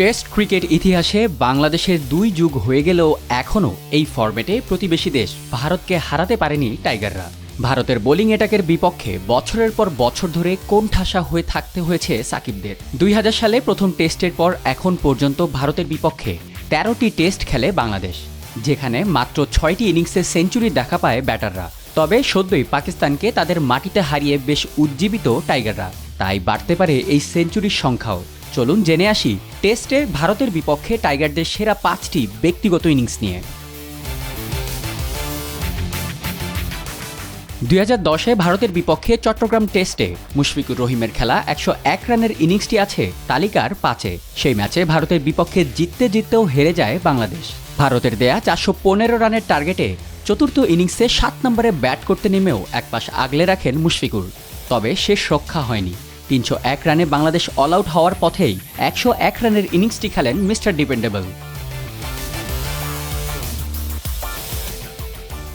Test cricket ইতিহাসে বাংলাদেশের দুই যুগ হয়ে গেলেও এখনও এই ফরম্যাটে প্রতিবেশী দেশ ভারতকে হারাতে পারেনি টাইগাররা। ভারতের বোলিং অ্যাটাকের বিপক্ষে বছরের পর বছর ধরে কোণঠাসা হয়ে থাকতে হয়েছে সাকিবদের। দুই হাজার সালে প্রথম টেস্টের পর এখন পর্যন্ত ভারতের বিপক্ষে তেরোটি টেস্ট খেলে বাংলাদেশ, যেখানে মাত্র ছয়টি ইনিংসে সেঞ্চুরি দেখা পায় ব্যাটাররা। তবে সদ্যই পাকিস্তানকে তাদের মাটিতে হারিয়ে বেশ উজ্জীবিত টাইগাররা। তাই বাড়তে পারে এই সেঞ্চুরির সংখ্যাও। চলুন জেনে আসি, টেস্টে ভারতের বিপক্ষে টাইগারদের সেরা পাঁচটি ব্যক্তিগত ইনিংস নিয়ে। দুই হাজার দশে ভারতের বিপক্ষে চট্টগ্রাম টেস্টে মুশফিকুর রহিমের খেলা একশো এক রানের ইনিংসটি আছে তালিকার পাঁচে। সেই ম্যাচে ভারতের বিপক্ষে জিততে জিততেও হেরে যায় বাংলাদেশ। ভারতের দেয়া চারশো পনেরো রানের টার্গেটে চতুর্থ ইনিংসে সাত নম্বরে ব্যাট করতে নেমেও এক পাশ আগলে রাখেন মুশফিকুর। তবে শেষ রক্ষা হয়নি। তিনশো এক রানে বাংলাদেশ অল আউট হওয়ার পথেই একশো এক রানের ইনিংসটি খেলেন মিস্টার ডিপেন্ডেবল।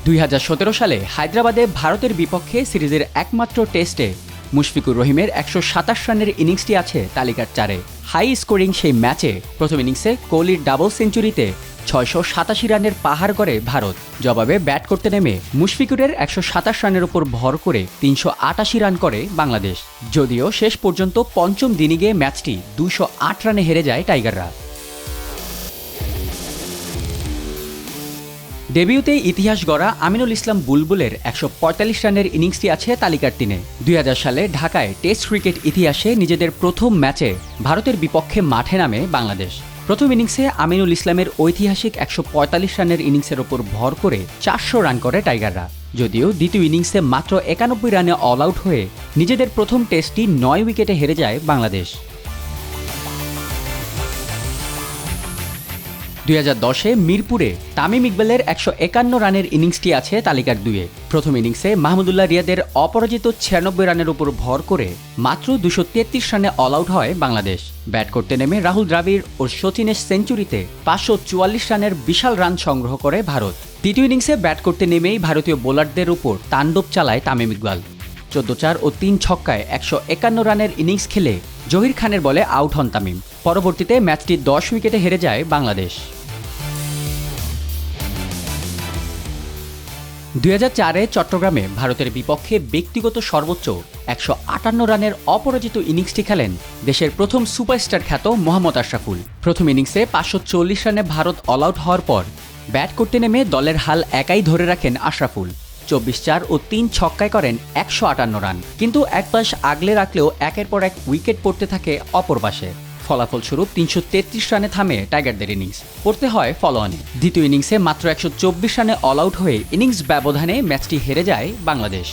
দুই হাজার সতেরো সালে হায়দ্রাবাদে ভারতের বিপক্ষে সিরিজের একমাত্র টেস্টে মুশফিকুর রহিমের একশো সাতাশ রানের ইনিংসটি আছে তালিকার চারে। হাই স্কোরিং সেই ম্যাচে প্রথম ইনিংসে কোহলির ডাবল সেঞ্চুরিতে ছয়শো সাতাশি রানের পাহাড় করে ভারত। জবাবে ব্যাট করতে নেমে মুশফিকুরের একশো সাতাশ রানের উপর ভর করে তিনশো আটাশি রান করে বাংলাদেশ। যদিও শেষ পর্যন্ত পঞ্চম দিনিগে ম্যাচটি দুইশো আট রানে হেরে যায় টাইগাররা। ডেবিউতে ইতিহাস গড়া আমিনুল ইসলাম বুলবুলের একশো পঁয়তাল্লিশ রানের ইনিংসটি আছে তালিকার তিনে। দুই হাজার সালে ঢাকায় টেস্ট ক্রিকেট ইতিহাসে নিজেদের প্রথম ম্যাচে ভারতের বিপক্ষে মাঠে নামে বাংলাদেশ। প্রথম ইনিংসে আমিনুল ইসলামের ঐতিহাসিক একশো পঁয়তাল্লিশ রানের ইনিংসের ওপর ভর করে চারশো রান করে টাইগাররা। যদিও দ্বিতীয় ইনিংসে মাত্র একানব্বই রানে অল আউট হয়ে নিজেদের প্রথম টেস্টটি নয় উইকেটে হেরে যায় বাংলাদেশ। দুই হাজার দশে মিরপুরে তামিম ইকবালের একশো একান্ন রানের ইনিংসটি আছে তালিকার দুয়ে প্রথম ইনিংসে মাহমুদুল্লাহ রিয়াদের অপরাজিত ছিয়ানব্বই রানের উপর ভর করে মাত্র দুশো তেত্রিশ রানে অল আউট হয় বাংলাদেশ। ব্যাট করতে নেমে রাহুল দ্রাবিড় ও সচিনের সেঞ্চুরিতে পাঁচশো চুয়াল্লিশ রানের বিশাল রান সংগ্রহ করে ভারত। দ্বিতীয় ইনিংসে ব্যাট করতে নেমেই ভারতীয় বোলারদের উপর তাণ্ডব চালায় তামিম ইকবাল। চোদ্দ চার ও তিন ছক্কায় একশো একান্ন রানের ইনিংস খেলে জহির খানের বলে আউট হন তামিম। পরবর্তীতে ম্যাচটি দশ উইকেটে হেরে যায় বাংলাদেশ। দুই চারে চট্টগ্রামে ভারতের বিপক্ষে ব্যক্তিগত সর্বোচ্চ একশো আটান্ন রানের অপরাজিত ইনিংসটি খেলেন দেশের প্রথম সুপারস্টার খ্যাত মোহাম্মদ আশরাফুল। প্রথম ইনিংসে পাঁচশো চল্লিশ রানে ভারত অল আউট হওয়ার পর ব্যাট করতে নেমে দলের হাল একাই ধরে রাখেন আশরাফুল। চব্বিশ চার ও তিন ছক্কায় করেন একশো আটান্ন রান। কিন্তু এক পাশ আগলে রাখলেও একের পর এক উইকেট পড়তে থাকে অপর পাশে। ফলাফলস্বরূপ তিনশো তেত্রিশ রানে থামে টাইগারদের ইনিংস। পড়তে হয় ফলো অনে দ্বিতীয় ইনিংসে মাত্র একশো চব্বিশ রানে অল আউট হয়ে ইনিংস ব্যবধানে ম্যাচটি হেরে যায় বাংলাদেশ।